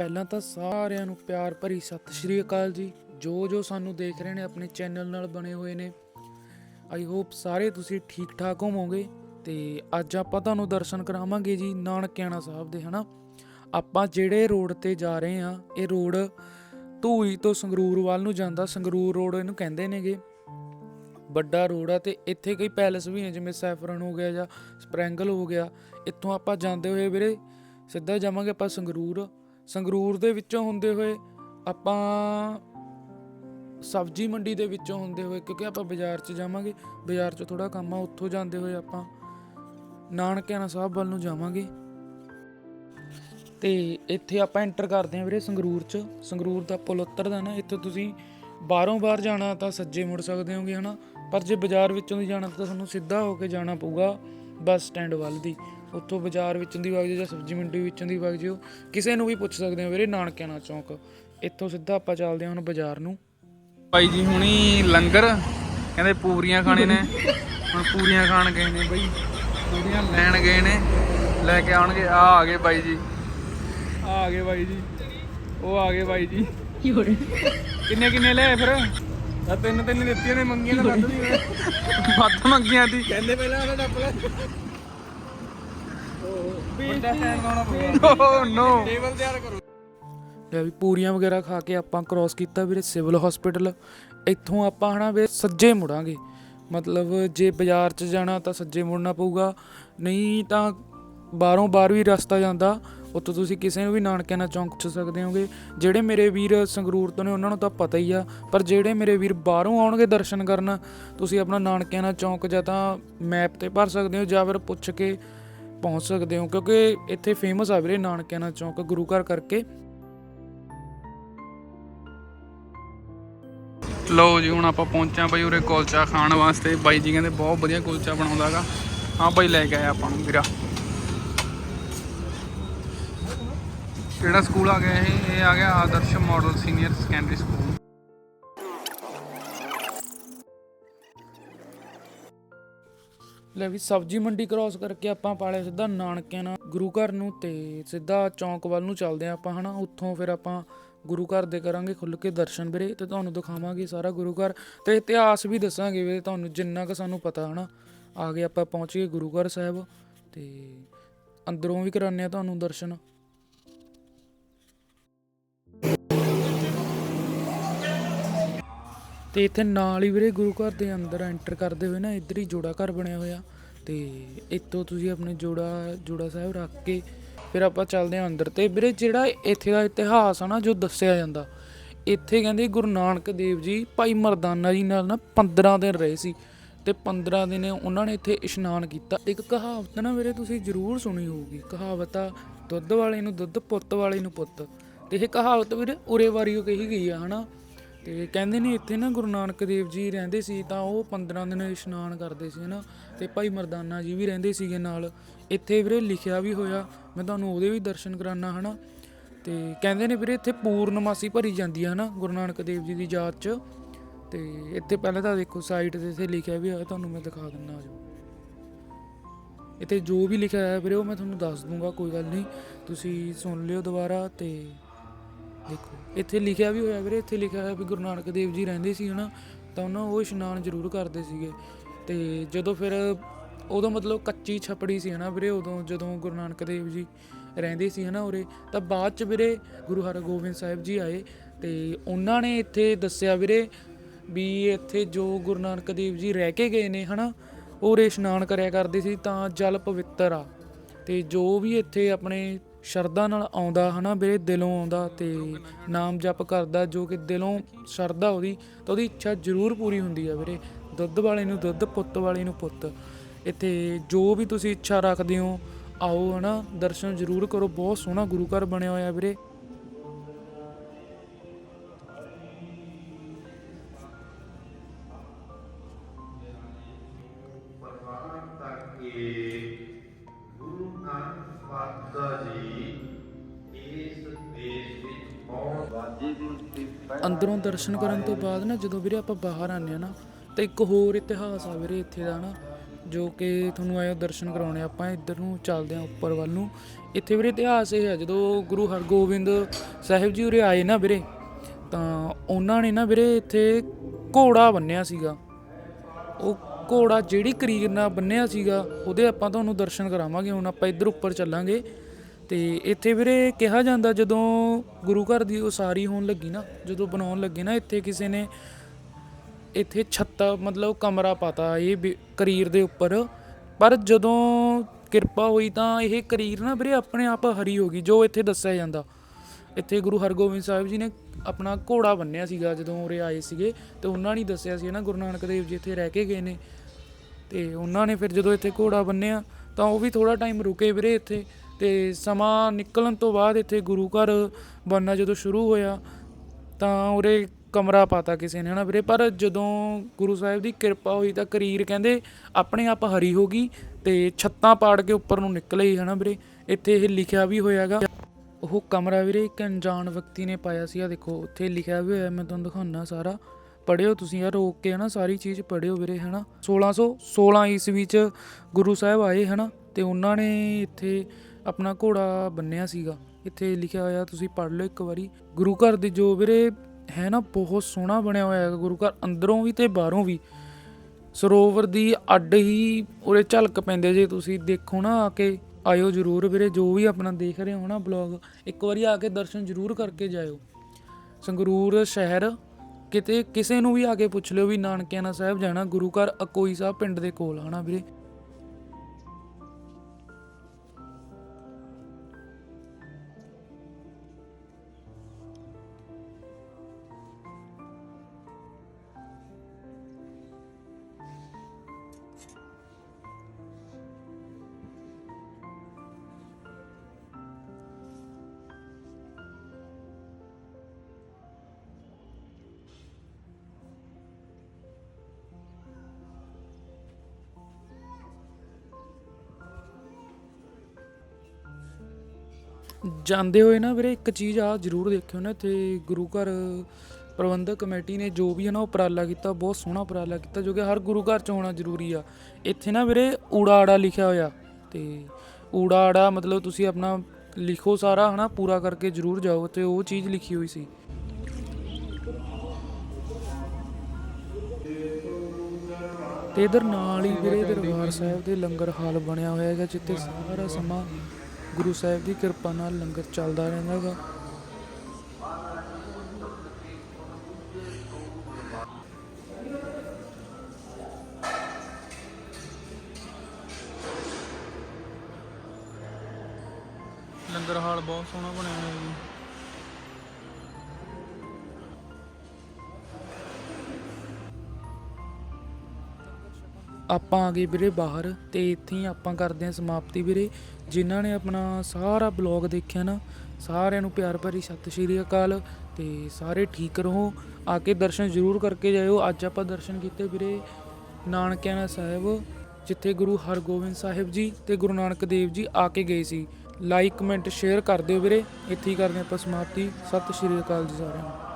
ਪਹਿਲਾਂ ਤਾਂ ਸਾਰਿਆਂ ਨੂੰ ਪਿਆਰ ਭਰੀ ਸਤਿ ਸ਼੍ਰੀ ਅਕਾਲ ਜੀ। ਜੋ ਜੋ ਸਾਨੂੰ ਦੇਖ ਰਹੇ ਨੇ ਆਪਣੇ ਚੈਨਲ ਨਾਲ ਬਣੇ ਹੋਏ ਨੇ। ਆਈ ਹੋਪ ਸਾਰੇ ਤੁਸੀਂ ਠੀਕ ਠਾਕ ਹੋਵੋਗੇ। ਤੇ ਅੱਜ ਆਪਾਂ ਤੁਹਾਨੂੰ ਦਰਸ਼ਨ ਕਰਾਵਾਂਗੇ ਜੀ ਨਾਨਕਿਆਣਾ ਸਾਹਿਬ ਦੇ, ਹਨਾ? ਆਪਾਂ ਜਿਹੜੇ ਰੋਡ ਤੇ ਜਾ ਰਹੇ ਆ ਇਹ ਰੋਡ ਧੂਈ ਤੋਂ ਸੰਗਰੂਰ ਵੱਲ ਨੂੰ ਜਾਂਦਾ। ਸੰਗਰੂਰ ਰੋਡ ਇਹਨੂੰ ਕਹਿੰਦੇ ਨੇਗੇ। ਵੱਡਾ ਰੋਡ ਆ ਤੇ ਇੱਥੇ ਕਈ ਪੈਲਸ ਵੀ ਨੇ, ਜਿਵੇਂ ਸੈਫਰਨ ਹੋ ਗਿਆ ਜਾਂ ਸਪ੍ਰੈਂਗਲ ਹੋ ਗਿਆ। ਇੱਥੋਂ ਆਪਾਂ ਜਾਂਦੇ ਹੋਏ ਵੀਰੇ, ਸਿੱਧਾ ਜਾਵਾਂਗੇ ਆਪਾਂ ਸੰਗਰੂਰ। ਸੰਗਰੂਰ ਦੇ ਵਿੱਚੋਂ ਹੁੰਦੇ ਹੋਏ ਆਪਾਂ ਸਬਜ਼ੀ ਮੰਡੀ ਦੇ ਵਿੱਚੋਂ ਹੁੰਦੇ ਹੋਏ, ਕਿਉਂਕਿ ਆਪਾਂ ਬਾਜ਼ਾਰ 'ਚ ਜਾਵਾਂਗੇ, ਬਾਜ਼ਾਰ 'ਚ ਥੋੜਾ ਕੰਮ ਆ, ਉੱਥੋਂ ਜਾਂਦੇ ਹੋਏ ਆਪਾਂ ਨਾਨਕਿਆਣਾ ਸਾਹਿਬ ਵੱਲ ਨੂੰ ਜਾਵਾਂਗੇ। ਤੇ ਇੱਥੇ ਆਪਾਂ ਐਂਟਰ ਕਰਦੇ ਹਾਂ ਵੀਰੇ ਸੰਗਰੂਰ 'ਚ। ਸੰਗਰੂਰ ਦਾ ਪੁਲ ਉਤਰਦਾ ਨਾ, ਇੱਥੇ ਤੁਸੀਂ ਬਾਹਰੋਂ ਬਾਹਰ ਜਾਣਾ ਤਾਂ ਸੱਜੇ ਮੁੜ ਸਕਦੇ ਹੋਗੇ, ਹਨਾ? ਪਰ ਜੇ ਬਾਜ਼ਾਰ ਵਿੱਚੋਂ ਦੀ ਜਾਣਾ ਤਾਂ ਤੁਹਾਨੂੰ ਸਿੱਧਾ ਹੋ ਕੇ ਜਾਣਾ ਪਊਗਾ, ਬੱਸ ਸਟੈਂਡ ਵੱਲ ਦੀ। ਉੱਥੋਂ ਬਾਜ਼ਾਰ ਵਿੱਚੋਂ ਦੀ ਵਗ ਜਾਓ ਜਾਂ ਸਬਜ਼ੀ ਮੰਡੀ ਵਿੱਚੋਂ ਦੀ ਵਗ ਜਿਓ ਕਿਸੇ ਨੂੰ ਵੀ ਪੁੱਛ ਸਕਦੇ ਹੋ ਵੀਰੇ ਨਾਨਕਿਆਣਾ ਚੌਂਕ। ਇੱਥੋਂ ਸਿੱਧਾ ਆਪਾਂ ਚੱਲਦੇ ਹਾਂ ਹੁਣ ਬਾਜ਼ਾਰ ਨੂੰ। ਭਾਈ ਜੀ ਹੁਣੀ ਲੰਗਰ ਕਹਿੰਦੇ ਪੂਰੀਆਂ ਖਾਣੇ ਨੇ। ਹੁਣ ਪੂਰੀਆਂ ਖਾਣ ਗਏ ਨੇ ਬਈ। ਪੂਰੀਆਂ ਲੈਣ ਗਏ ਨੇ। ਲੈ ਕੇ ਆਉਣਗੇ। ਆ ਆ ਗਏ ਬਾਈ ਜੀ। ਆ ਆ ਗਏ ਬਾਈ ਜੀ। ਉਹ ਆ ਗਏ ਬਾਈ ਜੀ। ਕਿੰਨੇ ਕਿੰਨੇ ਲੈ ਫਿਰ? ਆ ਤਿੰਨ ਤਿੰਨ ਦਿੱਤੀਆਂ ਨੇ ਮੰਗੀਆਂ ਤਾਂ ਵੱਧ ਨਹੀਂ ਵੱਧ ਮੰਗੀਆਂ ਸੀ। ਕਹਿੰਦੇ ਪਹਿਲਾਂ ਉਹਦਾ ਡੱਪ ਲੈ ਵੱਡਾ ਸਟੈਂਡ ਲਾਉਣਾ ਪਊਗਾ ਓ ਨੋ ਟੇਬਲ ਤਿਆਰ ਕਰੋ। ਲੈ ਵੀ ਪੂਰੀਆਂ ਵਗੈਰਾ ਖਾ ਕੇ ਆਪਾਂ ਕ੍ਰਾਸ ਕੀਤਾ ਵੀਰੇ ਸਿਵਲ ਹਸਪੀਟਲ ਇੱਥੋਂ ਆਪਾਂ ਹਨਾ ਵੀ ਸੱਜੇ ਮੁੜਾਂਗੇ। ਮਤਲਬ ਜੇ ਬਾਜ਼ਾਰ 'ਚ ਜਾਣਾ ਤਾਂ ਸੱਜੇ ਮੁੜਨਾ ਪਊਗਾ। ਨਹੀਂ ਤਾਂ ਬਾਹਰੋਂ ਬਾਹਰ ਵੀ ਰਸਤਾ ਜਾਂਦਾ। ਉੱਥੋਂ ਤੁਸੀਂ ਕਿਸੇ ਨੂੰ ਵੀ ਨਾਨਕਿਆਣਾ ਚੌਂਕ 'ਚ ਸਕਦੇ ਹੋਗੇ। ਜਿਹੜੇ ਮੇਰੇ ਵੀਰ ਸੰਗਰੂਰ ਤੋਂ ਨੇ ਉਹਨਾਂ ਨੂੰ ਤਾਂ ਪਤਾ ਹੀ ਆ। ਪਰ ਜਿਹੜੇ ਮੇਰੇ ਵੀਰ ਬਾਹਰੋਂ ਆਉਣਗੇ ਦਰਸ਼ਨ ਕਰਨ ਤੁਸੀਂ ਆਪਣਾ ਨਾਨਕਿਆਣਾ ਚੌਂਕ ਜਾਂ ਤਾਂ ਮੈਪ ਤੇ ਭਰ ਸਕਦੇ ਹੋ ਜਾਂ ਫਿਰ ਪੁੱਛ ਕੇ ਪਹੁੰਚ ਸਕਦੇ ਹੋ, ਕਿਉਂਕਿ ਇੱਥੇ ਫੇਮਸ ਆ ਵੀਰੇ ਨਾਨਕਿਆਣਾ ਚੌਂਕ, ਗੁਰੂ ਘਰ ਕਰਕੇ। ਲਓ ਜੀ, ਹੁਣ ਆਪਾਂ ਪਹੁੰਚਾਂ ਬਾਈ ਉਰੇ ਕੁਲਚਾ ਖਾਣ ਵਾਸਤੇ। ਬਾਈ ਜੀ ਕਹਿੰਦੇ ਬਹੁਤ ਵਧੀਆ ਕੁਲਚਾ ਬਣਾਉਂਦਾਗਾ ਹਾਂ ਬਾਈ, ਲੈ ਕੇ ਆਇਆ ਆਪਾਂ ਨੂੰ ਵੀਰਾ। ਕਿਹੜਾ ਸਕੂਲ ਆ ਗਿਆ ਇਹ? ਇਹ ਆ ਗਿਆ Adarsh model senior secondary school ਲੈ ਵੀ ਸਬਜ਼ੀ ਮੰਡੀ ਕ੍ਰਾਸ ਕਰਕੇ ਆਪਾਂ ਪਾਲੇ ਸਿੱਧਾ ਨਾਨਕਿਆਂ ਨਾਲ। ਗੁਰੂ ਘਰ ਨੂੰ ਤੇ ਸਿੱਧਾ ਚੌਂਕ ਵੱਲ ਨੂੰ ਚੱਲਦੇ ਆ ਆਪਾਂ, ਹਨਾ? ਉੱਥੋਂ ਫਿਰ ਆਪਾਂ ਗੁਰੂ ਘਰ ਦੇ ਕਰਾਂਗੇ ਖੁੱਲ ਕੇ ਦਰਸ਼ਨ ਵੀਰੇ ਤੇ ਤੁਹਾਨੂੰ ਦਿਖਾਵਾਂਗੇ ਸਾਰਾ ਗੁਰੂ ਘਰ। ਤੇ ਇਤਿਹਾਸ ਵੀ ਦੱਸਾਂਗੇ ਵੀਰੇ ਤੁਹਾਨੂੰ, ਜਿੰਨਾ ਕੁ ਸਾਨੂੰ ਪਤਾ, ਹਨਾ? ਆ ਗਏ ਆਪਾਂ ਪਹੁੰਚ ਗਏ ਗੁਰੂ ਘਰ ਸਾਹਿਬ ਤੇ ਅੰਦਰੋਂ ਵੀ ਕਰਾਉਂਦੇ ਆ ਤੁਹਾਨੂੰ ਦਰਸ਼ਨ। ਤੇ ਇੱਥੇ ਨਾਲ ਹੀ ਵੀਰੇ ਗੁਰੂ ਘਰ ਦੇ ਅੰਦਰ ਐਂਟਰ ਕਰਦੇ ਹੋਏ ਨਾ, ਇੱਧਰ ਹੀ ਜੋੜਾ ਘਰ ਬਣਿਆ ਹੋਇਆ। ਤੇ ਇੱਥੋਂ ਤੁਸੀਂ ਆਪਣੇ ਜੋੜਾ ਜੋੜਾ ਸਾਹਿਬ ਰੱਖ ਕੇ ਫਿਰ ਆਪਾਂ ਚੱਲਦੇ ਹਾਂ ਅੰਦਰ। ਤੇ ਵੀਰੇ ਜਿਹੜਾ ਇੱਥੇ ਦਾ ਇਤਿਹਾਸ ਆ ਨਾ, ਜੋ ਦੱਸਿਆ ਜਾਂਦਾ, ਇੱਥੇ ਕਹਿੰਦੇ ਗੁਰੂ ਨਾਨਕ ਦੇਵ ਜੀ ਭਾਈ ਮਰਦਾਨਾ ਜੀ ਨਾਲ ਨਾ 15 ਦਿਨ ਰਹੇ ਸੀ। ਤੇ 15 ਦਿਨ ਉਹਨਾਂ ਨੇ ਇੱਥੇ ਇਸ਼ਨਾਨ ਕੀਤਾ। ਇੱਕ ਕਹਾਵਤ ਨਾ ਵੀਰੇ ਤੁਸੀਂ ਜ਼ਰੂਰ ਸੁਣੀ ਹੋਊਗੀ। ਕਹਾਵਤ ਆ, ਦੁੱਧ ਵਾਲੇ ਨੂੰ ਦੁੱਧ, ਪੁੱਤ ਵਾਲੇ ਨੂੰ ਪੁੱਤ। ਤੇ ਇਹ ਕਹਾਵਤ ਵੀਰੇ ਉਰੇ ਵਾਰੀਓ ਕਹੀ ਗਈ ਆ, ਹਨਾ? ਤੇ ਕਹਿੰਦੇ ਨੇ ਇੱਥੇ ਨਾ ਗੁਰੂ ਨਾਨਕ ਦੇਵ ਜੀ ਰਹਿੰਦੇ ਸੀ ਤਾਂ ਉਹ 15 ਦਿਨ ਇਸ਼ਨਾਨ ਕਰਦੇ ਸੀ ਨਾ ਤੇ ਭਾਈ ਮਰਦਾਨਾ ਜੀ ਵੀ ਰਹਿੰਦੇ ਸੀਗੇ ਨਾਲ। ਇੱਥੇ ਵੀਰੇ ਲਿਖਿਆ ਵੀ ਹੋਇਆ, ਮੈਂ ਤੁਹਾਨੂੰ ਉਹਦੇ ਵੀ ਦਰਸ਼ਨ ਕਰਾਨਾ, ਹਨਾ? ਤੇ ਕਹਿੰਦੇ ਨੇ ਵੀਰੇ ਇੱਥੇ ਪੂਰਨਮਾਸੀ ਭਰੀ ਜਾਂਦੀ ਹੈ ਹਨਾ, ਗੁਰੂ ਨਾਨਕ ਦੇਵ ਜੀ ਦੀ ਯਾਦ 'ਚ। ਤੇ ਇੱਥੇ ਪਹਿਲਾਂ ਤਾਂ ਦੇਖੋ ਸਾਈਟ ਤੇ ਇੱਥੇ ਲਿਖਿਆ ਵੀ ਹੋਇਆ, ਤੁਹਾਨੂੰ ਮੈਂ ਦਿਖਾ ਦਿੰਦਾ ਆਜੋ ਇੱਥੇ ਜੋ ਵੀ ਲਿਖਿਆ ਹੋਇਆ ਵੀਰੇ, ਉਹ ਮੈਂ ਤੁਹਾਨੂੰ ਦੱਸ ਦੂੰਗਾ, ਕੋਈ ਗੱਲ ਨਹੀਂ। ਤੁਸੀਂ ਸੁਣ ਲਿਓ ਦੁਬਾਰਾ ਤੇ ਦੇਖੋ। ਇੱਥੇ ਲਿਖਿਆ ਵੀ ਹੋਇਆ ਵੀਰੇ, ਇੱਥੇ ਲਿਖਿਆ ਹੋਇਆ ਵੀ ਗੁਰੂ ਨਾਨਕ ਦੇਵ ਜੀ ਰਹਿੰਦੇ ਸੀ ਹਨਾ, ਤਾਂ ਉਹਨਾਂ ਉਹ ਇਸ਼ਨਾਨ ਜ਼ਰੂਰ ਕਰਦੇ ਸੀਗੇ। ਤੇ ਜਦੋਂ ਫਿਰ ਉਦੋਂ ਮਤਲਬ ਕੱਚੀ ਛਪੜੀ ਸੀ ਹਨਾ ਵੀਰੇ, ਉਦੋਂ ਜਦੋਂ ਗੁਰੂ ਨਾਨਕ ਦੇਵ ਜੀ ਰਹਿੰਦੇ ਸੀ ਹਨਾ ਉਰੇ, ਤਾਂ ਬਾਅਦ ਚ ਵੀਰੇ ਗੁਰੂ ਹਰਗੋਬਿੰਦ ਸਾਹਿਬ ਜੀ ਆਏ ਤੇ ਉਹਨਾਂ ਨੇ ਇੱਥੇ ਦੱਸਿਆ ਵੀਰੇ ਵੀ ਇੱਥੇ ਜੋ ਗੁਰੂ ਨਾਨਕ ਦੇਵ ਜੀ ਰਹਿ ਕੇ ਗਏ ਨੇ ਹਨਾ, ਉਹ ਉਰੇ ਇਸ਼ਨਾਨ ਕਰਿਆ ਕਰਦੇ ਸੀ ਤਾਂ ਜਲ ਪਵਿੱਤਰ ਆ। ਤੇ ਜੋ ਵੀ ਇੱਥੇ ਆਪਣੇ ਸ਼ਰਧਾ ਨਾਲ ਆਉਂਦਾ, ਹਨਾ ਵੀਰੇ? ਦਿਲੋਂ ਆਉਂਦਾ ਤੇ ਨਾਮ ਜਪ ਕਰਦਾ, ਜੋ ਕਿ ਦਿਲੋਂ ਸ਼ਰਧਾ ਉਹਦੀ, ਤਾਂ ਉਹਦੀ ਇੱਛਾ ਜ਼ਰੂਰ ਪੂਰੀ ਹੁੰਦੀ ਆ ਵੀਰੇ। ਦੁੱਧ ਵਾਲੇ ਨੂੰ ਦੁੱਧ, ਪੁੱਤ ਵਾਲੇ ਨੂੰ ਪੁੱਤ। ਇੱਥੇ ਜੋ ਵੀ ਤੁਸੀਂ ਇੱਛਾ ਰੱਖਦੇ ਹੋ, ਆਓ, ਹਨਾ? ਦਰਸ਼ਨ ਜ਼ਰੂਰ ਕਰੋ। ਬਹੁਤ ਸੋਹਣਾ ਗੁਰੂ ਘਰ ਬਣਿਆ ਹੋਇਆ ਵੀਰੇ। ਅੰਦਰੋਂ ਦਰਸ਼ਨ ਕਰਨ ਤੋਂ ਬਾਅਦ ਨਾ ਜਦੋਂ ਵੀਰੇ ਆਪਾਂ ਬਾਹਰ ਆਨੇ ਆ ਨਾ, ਤਾਂ ਇੱਕ ਹੋਰ ਇਤਿਹਾਸ ਆ ਵੀਰੇ ਇੱਥੇ ਦਾ ਨਾ, ਜੋ ਕਿ ਤੁਹਾਨੂੰ ਆਇਓ ਦਰਸ਼ਨ ਕਰਾਉਣੇ ਆਪਾਂ, ਇੱਧਰ ਨੂੰ ਚੱਲਦੇ ਹਾਂ ਉੱਪਰ ਵੱਲ ਨੂੰ। ਇੱਥੇ ਵੀਰੇ ਇਤਿਹਾਸ ਇਹ ਹੈ, ਜਦੋਂ ਗੁਰੂ ਹਰਗੋਬਿੰਦ ਸਾਹਿਬ ਜੀ ਉਰੇ ਆਏ ਨਾ ਵੀਰੇ, ਤਾਂ ਉਹਨਾਂ ਨੇ ਨਾ ਵੀਰੇ ਇੱਥੇ ਘੋੜਾ ਬੰਨਿਆ ਸੀਗਾ। ਉਹ ਘੋੜਾ ਜਿਹੜੀ ਕਰੀਰ ਨਾਲ ਬੰਨਿਆ ਸੀਗਾ, ਉਹਦੇ ਆਪਾਂ ਤੁਹਾਨੂੰ ਦਰਸ਼ਨ ਕਰਾਵਾਂਗੇ, ਹੁਣ ਆਪਾਂ ਇੱਧਰ ਉੱਪਰ ਚੱਲਾਂਗੇ। ਤੇ ਇੱਥੇ ਵੀਰੇ ਕਿਹਾ ਜਾਂਦਾ ਜਦੋਂ ਗੁਰੂ ਘਰ ਦੀ ਉਸਾਰੀ ਹੋਣ ਲੱਗੀ ਨਾ, ਜਦੋਂ ਬਣਾਉਣ ਲੱਗੇ ਨਾ, ਇੱਥੇ ਕਿਸੇ ਨੇ ਇੱਥੇ ਛੱਤ, ਮਤਲਬ ਕਮਰਾ ਪਾਤਾ ਇਹ ਵੀ- ਕਰੀਰ ਦੇ ਉੱਪਰ। ਪਰ ਜਦੋਂ ਕਿਰਪਾ ਹੋਈ ਤਾਂ ਇਹ ਕਰੀਰ ਨਾ ਵੀਰੇ ਆਪਣੇ ਆਪ ਹਰੀ ਹੋ ਗਈ, ਜੋ ਇੱਥੇ ਦੱਸਿਆ ਜਾਂਦਾ। ਇੱਥੇ ਗੁਰੂ ਹਰਗੋਬਿੰਦ ਸਾਹਿਬ ਜੀ ਨੇ ਆਪਣਾ ਘੋੜਾ ਬੰਨਿਆ ਸੀਗਾ ਜਦੋਂ ਉਰੇ ਆਏ ਸੀਗੇ ਤੇ ਉਹਨਾਂ ਨੇ ਦੱਸਿਆ ਸੀ ਨਾ, ਗੁਰੂ ਨਾਨਕ ਦੇਵ ਜੀ ਇੱਥੇ ਰਹਿ ਕੇ ਗਏ ਨੇ। ਤੇ ਉਹਨਾਂ ਨੇ ਫਿਰ ਜਦੋਂ ਇੱਥੇ ਘੋੜਾ ਬੰਨਿਆ ਤਾਂ ਉਹ ਵੀ ਥੋੜਾ ਟਾਈਮ ਰੁਕੇ ਵੀਰੇ ਇੱਥੇ। ਤੇ ਸਮਾਂ ਨਿਕਲਣ ਤੋਂ ਬਾਅਦ ਇੱਥੇ ਗੁਰੂ ਘਰ ਬਣਨਾ ਜਦੋਂ ਸ਼ੁਰੂ ਹੋਇਆ, ਤਾਂ ਉਰੇ ਕਮਰਾ ਪਾਤਾ ਕਿਸੇ ਨੇ, ਹਨਾ ਵੀਰੇ? ਪਰ ਜਦੋਂ ਗੁਰੂ ਸਾਹਿਬ ਦੀ ਕਿਰਪਾ ਹੋਈ ਤਾਂ ਕਰੀਰ ਕਹਿੰਦੇ ਆਪਣੇ ਆਪ ਹਰੀ ਹੋ ਗਈ ਤੇ ਛੱਤਾਂ ਪਾੜ ਕੇ ਉੱਪਰ ਨੂੰ ਨਿਕਲੇ ਹੀ, ਹਨਾ ਵੀਰੇ? ਇੱਥੇ ਇਹ ਲਿਖਿਆ ਵੀ ਹੋਇਆਗਾ ਉਹ ਕਮਰਾ ਵੀਰੇ ਇੱਕ ਅਣਜਾਣ ਵਿਅਕਤੀ ਨੇ ਪਾਇਆ ਸੀ ਆ ਦੇਖੋ, ਉੱਥੇ ਲਿਖਿਆ ਵੀ ਹੋਇਆ, ਮੈਂ ਤੁਹਾਨੂੰ ਦਿਖਾਉਣਾ ਸਾਰਾ। ਪੜਿਓ ਤੁਸੀਂ ਯਾਰ, ਰੋਕ ਕੇ ਹਨਾ ਸਾਰੀ ਚੀਜ਼ ਪੜਿਓ ਵੀਰੇ, ਹਨਾ? 1616 ਈਸਵੀ ਚ ਗੁਰੂ ਸਾਹਿਬ ਆਏ, ਹਨਾ? ਤੇ ਉਹਨਾਂ ਨੇ ਇੱਥੇ ਆਪਣਾ ਘੋੜਾ ਬੰਨਿਆ ਸੀਗਾ। ਇੱਥੇ ਲਿਖਿਆ ਹੋਇਆ, ਤੁਸੀਂ ਪੜ੍ਹ ਲਓ ਇੱਕ ਵਾਰੀ। ਗੁਰੂ ਘਰ ਦੇ ਜੋ ਵੀਰੇ ਹੈ ਨਾ, ਬਹੁਤ ਸੋਹਣਾ ਬਣਿਆ ਹੋਇਆ ਹੈ ਗੁਰੂ ਘਰ, ਅੰਦਰੋਂ ਵੀ ਤੇ ਬਾਹਰੋਂ ਵੀ। ਸਰੋਵਰ ਦੀ ਅੱਡ ਹੀ ਉਰੇ ਝਲਕ ਪੈਂਦੇ ਜੇ ਤੁਸੀਂ ਦੇਖੋ ਨਾ, ਆ ਕੇ ਆਇਓ ਜਰੂਰ ਵੀਰੇ, ਜੋ ਵੀ ਆਪਣਾ ਦੇਖ ਰਹੇ ਹੋ ਨਾ ਬਲੌਗ ਇੱਕ ਵਾਰੀ ਆ ਕੇ ਦਰਸ਼ਨ ਜਰੂਰ ਕਰਕੇ ਜਾਇਓ। ਸੰਗਰੂਰ ਸ਼ਹਿਰ, ਕਿਤੇ ਕਿਸੇ ਨੂੰ ਵੀ ਆ ਕੇ ਪੁੱਛ ਲਿਓ ਵੀ ਨਾਨਕਿਆਣਾ ਸਾਹਿਬ ਜਾਣਾ, ਗੁਰੂ ਘਰ ਅਕੋਈ ਸਾਹਿਬ ਪਿੰਡ ਦੇ ਕੋਲ ਹਨਾ ਵੀਰੇ। ਜਾਂਦੇ ਹੋਏ ਨਾ ਵੀਰੇ, ਇੱਕ ਚੀਜ਼ ਆ ਜਰੂਰ ਦੇਖਿਓ ਨਾ ਤੇ ਗੁਰੂ ਘਰ ਪ੍ਰਬੰਧਕ ਕਮੇਟੀ ਨੇ ਜੋ ਵੀ ਹੈ ਨਾ ਉਪਰਾਲਾ ਕੀਤਾ, ਬਹੁਤ ਸੋਹਣਾ ਉਪਰਾਲਾ ਕੀਤਾ ਜੋ ਕਿ ਹਰ ਗੁਰੂ ਘਰ ਚ ਹੋਣਾ ਜ਼ਰੂਰੀ ਆ। ਇੱਥੇ ਨਾ ਵੀਰੇ ਊੜਾ ਆੜਾ ਲਿਖਿਆ ਹੋਇਆ ਤੇ ਊੜਾ ਆੜਾ ਮਤਲਬ ਤੁਸੀਂ ਆਪਣਾ ਲਿਖੋ ਸਾਰਾ, ਹਨਾ, ਪੂਰਾ ਕਰਕੇ ਜਰੂਰ ਜਾਓ ਤੇ ਉਹ ਚੀਜ਼ ਲਿਖੀ ਹੋਈ ਸੀ। ਤੇ ਇਧਰ ਨਾਲ ਹੀ ਵੀਰੇ ਦਰਬਾਰ ਸਾਹਿਬ ਦੇ ਲੰਗਰ ਹਾਲ ਬਣਿਆ ਹੋਇਆ ਹੈਗਾ, ਜਿੱਥੇ ਸਾਰਾ ਸਮਾਂ ਗੁਰੂ ਸਾਹਿਬ ਦੀ ਕਿਰਪਾ ਨਾਲ ਲੰਗਰ ਚੱਲਦਾ ਰਹਿੰਦਾ ਹੈਗਾ ਲੰਗਰ ਹਾਲ ਬਹੁਤ ਸੋਹਣਾ ਬਣਿਆ ਹੋਇਆ ਜੀ। ਆਪਾਂ ਆ ਗਏ ਵੀਰੇ ਬਾਹਰ ਤੇ ਇੱਥੇ ਹੀ ਆਪਾਂ ਕਰਦੇ ਹਾਂ ਸਮਾਪਤੀ ਵੀਰੇ। ਜਿਨ੍ਹਾਂ ਨੇ ਆਪਣਾ ਸਾਰਾ ਬਲੌਗ ਦੇਖਿਆ ਨਾ, ਸਾਰਿਆਂ ਨੂੰ ਪਿਆਰ ਭਰੀ ਸਤਿ ਸ਼੍ਰੀ ਅਕਾਲ ਤੇ ਸਾਰੇ ਠੀਕ ਰਹੋ। ਆ ਕੇ ਦਰਸ਼ਨ ਜ਼ਰੂਰ ਕਰਕੇ ਜਾਇਓ। ਅੱਜ ਆਪਾਂ ਦਰਸ਼ਨ ਕੀਤੇ ਵੀਰੇ ਨਾਨਕਿਆਣਾ ਸਾਹਿਬ, ਜਿੱਥੇ ਗੁਰੂ ਹਰਗੋਬਿੰਦ ਸਾਹਿਬ ਜੀ ਤੇ ਗੁਰੂ ਨਾਨਕ ਦੇਵ ਜੀ ਆ ਕੇ ਗਏ ਸੀ। ਲਾਈਕ ਕਮੈਂਟ ਸ਼ੇਅਰ ਕਰ ਦਿਓ ਵੀਰੇ। ਇੱਥੇ ਹੀ ਕਰਦੇ ਹਾਂ ਆਪਾਂ ਸਮਾਪਤੀ। ਸਤਿ ਸ਼੍ਰੀ ਅਕਾਲ ਜੀ ਸਾਰਿਆਂ ਨੂੰ।